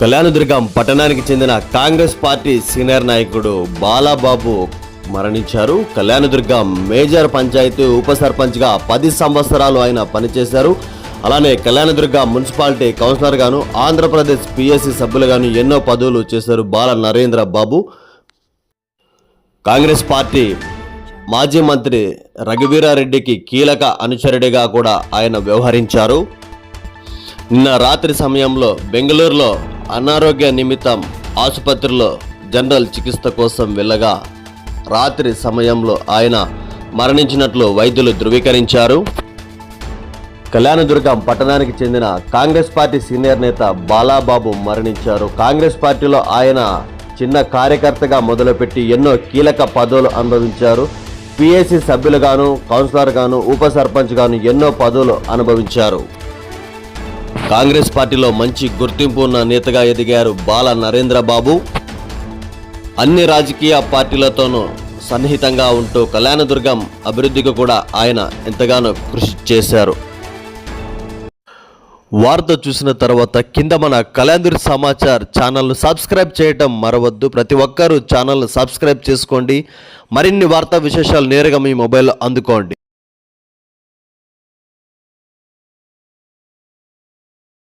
కళ్యాణదుర్గం పట్టణానికి చెందిన Congress party senior నాయకుడు బాలాబాబు మరణించారు. కళ్యాణదుర్గం మేజర్ పంచాయతీ ఉప సర్పంచ్గా పది సంవత్సరాలు ఆయన పనిచేశారు. అలానే కళ్యాణదుర్గం మున్సిపాలిటీ కౌన్సిలర్ గాను ఆంధ్రప్రదేశ్ పిఎస్సి సభ్యులుగాను ఎన్నో పదవులు చేశారు బాల నరేంద్ర బాబు. కాంగ్రెస్ పార్టీ మాజీ మంత్రి రఘువీరారెడ్డికి కీలక అనుచరుడిగా కూడా ఆయన వ్యవహరించారు. నిన్న రాత్రి సమయంలో బెంగళూరులో అనారోగ్య నిమిత్తం ఆసుపత్రిలో జనరల్ చికిత్స కోసం వెళ్ళగా రాత్రి సమయంలో ఆయన మరణించినట్లు వైద్యులు ధృవీకరించారు. కళ్యాణదుర్గం పట్టణానికి చెందిన కాంగ్రెస్ పార్టీ సీనియర్ నేత బాలాబాబు మరణించారు. కాంగ్రెస్ పార్టీలో ఆయన చిన్న కార్యకర్తగా మొదలుపెట్టి ఎన్నో కీలక పదవులు అనుభవించారు. పిఎస్సి సభ్యులుగాను కౌన్సిలర్గాను ఉప సర్పంచ్గాను ఎన్నో పదవులు అనుభవించారు. కాంగ్రెస్ పార్టీలో మంచి గుర్తింపు ఉన్న నేతగా ఎదిగారు బాల నరేంద్ర బాబు అన్ని రాజకీయ పార్టీలతోనూ సన్నిహితంగా ఉంటూ కళ్యాణదుర్గం అభివృద్ధికి కూడా ఆయన ఎంతగానో కృషి చేశారు. వార్త చూసిన తర్వాత కింద మన కళ్యాణదుర్ సమాచార్ ఛానల్ను సబ్స్క్రైబ్ చేయటం మరవద్దు. ప్రతి ఒక్కరూ ఛానల్ను సబ్స్క్రైబ్ చేసుకోండి. మరిన్ని వార్తా విశేషాలు నేరుగా మీ మొబైల్లో అందుకోండి.